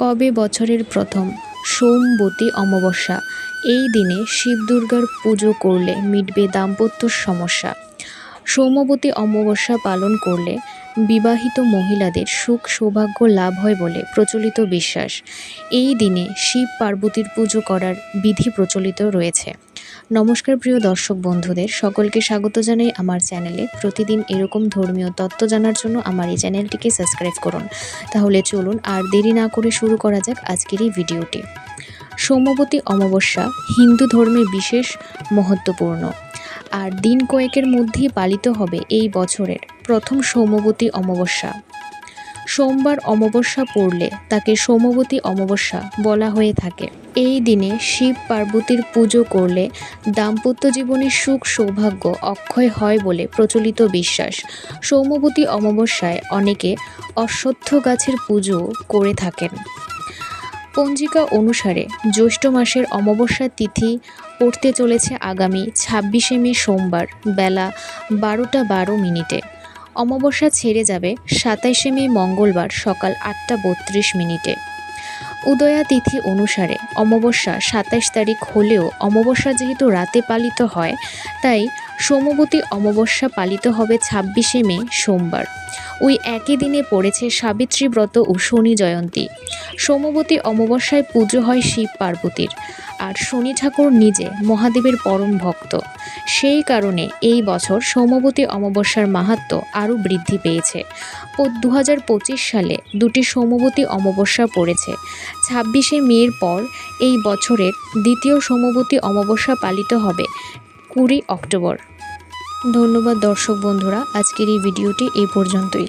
কবে বছরের প্রথম? সোমবতী অমাবস্যা। এই দিনে শিব দুর্গার পুজো করলে মিটবে দাম্পত্য সমস্যা। সোমবতী অমাবস্যা পালন করলে বিবাহিত মহিলাদের সুখ সৌভাগ্য লাভ হয় বলে প্রচলিত বিশ্বাস। এই দিনে শিব পার্বতীর পুজো করার বিধি প্রচলিত রয়েছে। নমস্কার প্রিয় দর্শক বন্ধুদের, সকলকে স্বাগত জানাই আমার চ্যানেলে। প্রতিদিন এরকম ধর্মীয় তত্ত্ব জানার জন্য আমার এই চ্যানেলটিকে সাবস্ক্রাইব করুন। তাহলে চলুন আর দেরি না করে শুরু করা যাক আজকের এই ভিডিওটি। সৌমবতী অমাবস্যা হিন্দু ধর্মে বিশেষ মহত্বপূর্ণ। আর দিন কয়েকের মধ্যেই পালিত হবে এই বছরের প্রথম সৌমবতী অমাবস্যা। সোমবার অমাবস্যা পড়লে তাকে সৌমবতী অমাবস্যা বলা হয়ে থাকে। এই দিনে শিব পার্বতীর পুজো করলে দাম্পত্য জীবনে সুখ সৌভাগ্য অক্ষয় হয় বলে প্রচলিত বিশ্বাস। সৌমবতী অমাবস্যায় অনেকে অশ্বত্থ গাছের পুজো করে থাকেন। পঞ্জিকা অনুসারে জ্যৈষ্ঠ মাসের অমাবস্যা তিথি পড়তে চলেছে আগামী ছাব্বিশে মে সোমবার বেলা বারোটা বারো মিনিটে। অমাবস্যা ছেড়ে যাবে সাতাইশে মে মঙ্গলবার সকাল আটটা বত্রিশ মিনিটে। উদয়া তিথি অনুসারে অমাবস্যা সাতাইশ তারিখ হলেও অমাবস্যা যেহেতু রাতে পালিত হয় তাই সোমবতী অমাবস্যা পালিত হবে ছাব্বিশে মে, সোমবার। ওই একই দিনে পড়েছে সাবিত্রী ব্রত ও শনি জয়ন্তী। সোমবতী অমাবস্যায় পুজো হয় শিব পার্বতীর। আর শনি ঠাকুর নিজে মহাদেবের পরম ভক্ত। সেই কারণে এই বছর সোমবতী অমাবস্যার মাহাত্ম্য আরও বৃদ্ধি পেয়েছে। ও দু সালে দুটি সোমবতী অমাবস্যা পড়েছে। ছাব্বিশে মের পর এই বছরের দ্বিতীয় সোমবতী অমাবস্যা পালিত হবে কুড়ি অক্টোবর। ধন্যবাদ দর্শক বন্ধুরা আজকের এই ভিডিওটি এই পর্যন্তই।